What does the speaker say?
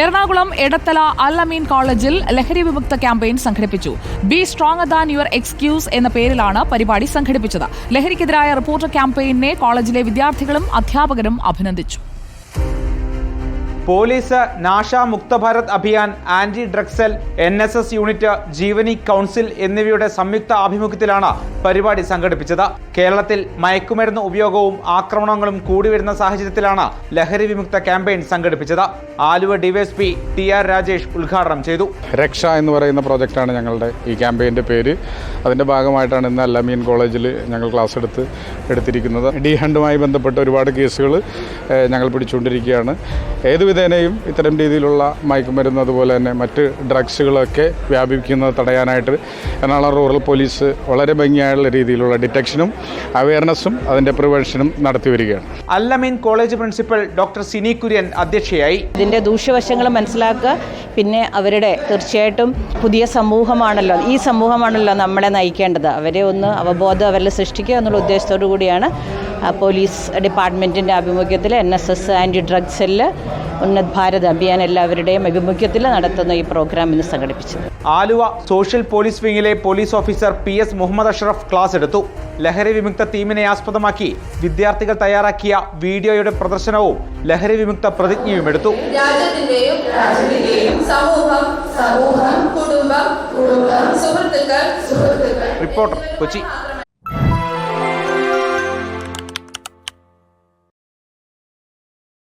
എറണാകുളം എടത്തല അൽ അമീൻ കോളേജിൽ ലഹരി വിമുക്ത ക്യാമ്പയിൻ സംഘടിപ്പിച്ചു. Be strong than your excuse എന്ന പേരിലാണ് പരിപാടി സംഘടിപ്പിച്ചത്. ലഹരിക്കെതിരായ റിപ്പോർട്ടർ ക്യാമ്പയിനെ കോളേജിലെ വിദ്യാർത്ഥികളും അധ്യാപകരും അഭിനന്ദിച്ചു. Police Nasha Mukt Bharat Abhiyan anti drug cell N S S unit Jeevani council എന്നിവയുടെ സംയുക്ത ആഭിമുഖ്യത്തിലാണ് പരിപാടി സംഘടിപ്പിച്ചത്. കേരളത്തിൽ മയക്കുമരുന്ന് ഉപയോഗവും ആക്രമണങ്ങളും കൂടി വരുന്ന സാഹചര്യത്തിലാണ് ലഹരി വിമുക്ത ക്യാമ്പയിൻ സംഘടിപ്പിച്ചത്. Aluva DYSP T R Rajesh ഉദ്ഘാടനം ചെയ്തു. രക്ഷ എന്ന് പറയുന്ന പ്രോജക്റ്റാണ് ഞങ്ങളുടെ ഈ ക്യാമ്പയിന്റെ പേര്. അതിന്റെ ഭാഗമായിട്ടാണ് ഇന്ന് അല്ലമീൻ കോളേജിൽ ഞങ്ങൾ ക്ലാസ് എടുത്ത് എടുത്തിരിക്കുന്നത്. ഡി ഹണ്ടുമായി ബന്ധപ്പെട്ട ഒരുപാട് കേസുകൾ ഞങ്ങൾ പിടിച്ചുകൊണ്ടിരിക്കുകയാണ്. ഏത് വിധേനയും ഇത്തരം രീതിയിലുള്ള മയക്കുമരുന്ന് അതുപോലെ തന്നെ മറ്റ് ഡ്രഗ്സുകളൊക്കെ വ്യാപിക്കുന്നത് തടയാനായിട്ട് എറണാകുളം റൂറൽ പോലീസ് വളരെ ഭംഗിയായുള്ള രീതിയിലുള്ള ഡിറ്റക്ഷനും അവയർനെസ്സും അതിന്റെ പ്രിവെൻഷനും നടത്തി വരികയാണ്. Al-Ameen college principal doctor Sini Kurian അധ്യക്ഷയായി. ഇതിന്റെ ദൂഷ്യവശങ്ങൾ മനസ്സിലാക്കുക. പിന്നെ അവരുടെ തീർച്ചയായിട്ടും പുതിയ സമൂഹമാണല്ലോ. ഈ സമൂഹമാണല്ലോ നമ്മളെ നയിക്കേണ്ടത്. അവരെ ഒന്ന് അവബോധം അവരിൽ സൃഷ്ടിക്കുക എന്നുള്ള ഉദ്ദേശത്തോടു കൂടിയാണ് പോലീസ് ഡിപ്പാർട്ട്മെന്റിന്റെ ആഭിമുഖ്യത്തിൽ N S S anti drug cell Unnat Bharat Abhiyan എല്ലാവരുടെയും ആഭിമുഖ്യത്തിൽ നടത്തുന്ന ഈ പ്രോഗ്രാം ഇന്ന് സംഘടിപ്പിച്ചത്. Aluva social police വിങ്ങിലെ police officer P S Muhammad Ashraf class എടുത്തു. ലഹരി വിമുക്ത തീമിനെ ആസ്പദമാക്കി വിദ്യാർത്ഥികൾ തയ്യാറാക്കിയ വീഡിയോയുടെ പ്രദർശനവും ലഹരി വിമുക്ത പ്രതിജ്ഞയും എടുത്തു. രാജ്യത്തിന്റെയും രാജ്യത്തിന്റെയും സമൂഹം സമൂഹം കുടുംബം കുടുംബം സുഹൃത്തുക്കൾ സുഹൃത്തുക്കൾ റിപ്പോർട്ടർ കൊച്ചി.